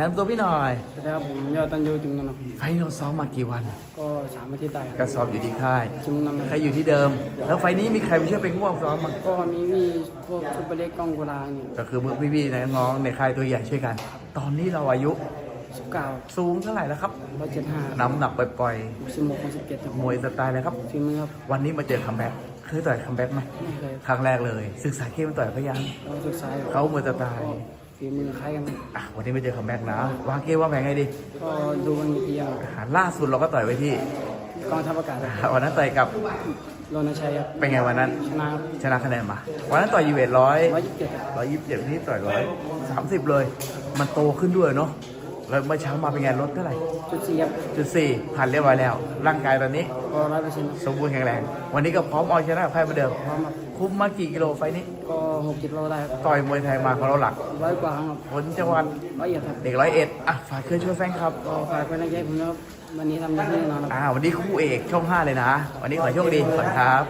แนะนำตัวพี่หน่อยสวัสดีครับผมยอดตันยูจุงนนท์ครับไฟล์เราซ้อมมากี่วัน ก็สามอาทิตย์ได้ก็ซ้อมอยู่ที่ค่ายจุงนนท์ใครอยู่ที่เดิม แล้วไฟล์นี้มีใครไปช่วยเป็นผู้ซ้อมมั้งก็มีพี่พวกซุปเปอร์เล็กกล้องกุลาเนี่ยก็คือมือพี่ๆน้องๆในค่ายตัวใหญ่ช่วยกัน ตอนนี้เราอายุสิบเก้าสูงเท่าไหร่แล้วครับร้อยเจ็ดห้าน้ำหนักปล่อยสิบหกสิบเจ็ดครับๆมวยสไตล์อะไรครับฝีมือครับวันนี้มาเจอคัมแบ็กเคยต่อยคัมแบ็กไหมไม่เคยครั้งแรกเลย ศึกษาเกมต่อยพยานเราศึกษาอยู่เขามวยสไตก็ล์ ฝีมือคล้ายกันครับอะวันนี้มาเจอคัมแบ็กนะวางเกมว่าแผงไงดีก็ดูมันมีเพียงอะล่าสุดเราก็ต่อยไปที่กองทัพอากาศครับวันนั้นต่อยกับโรนชัยครับเป็นไงวันนั้น ชนะครับชนะคะแนนมา วันนั้นต่อยยูเวทร้อยร้อยยี่สิบเจ็ดครับร้อยยี่สิบเจ็ดนี่ต่อยร้อยสามสิบเลย มันโตขึ้นด้วยเนาะ แล้วเมื่อเช้ามาเป็นไงลดเท่าไหร่จุดสี่ครับจุดสี่ผ่านเรียบร้อยแล้ว ร่างกายตอนนี้ก็ร้อยเปอร์เซ็นต์สมบูรณ์แข็งแรง วันนี้ก็พร้อมเอาชนะกับใครเหมาเดิม พร้อมครับคุ้มมากี่กิโลไฟล์นี้ ก็หกกิโลได้ครับต่อยมวยไทยมาของเราหลักร้อยกว่าครั้งครับผลจังหวัดร้อยเอ็ดครับเด็กร้อยเอ็ดอะฝากเคยช่วยแฟนครับก็ฝากไว้ในใจผมนะครับวันนี้ทำได้แน่นอนครับอ่าวันนี้คู่เอกช่องห้าเลยนะ วันนี้ขอให้โชคดีขอบคุณครับ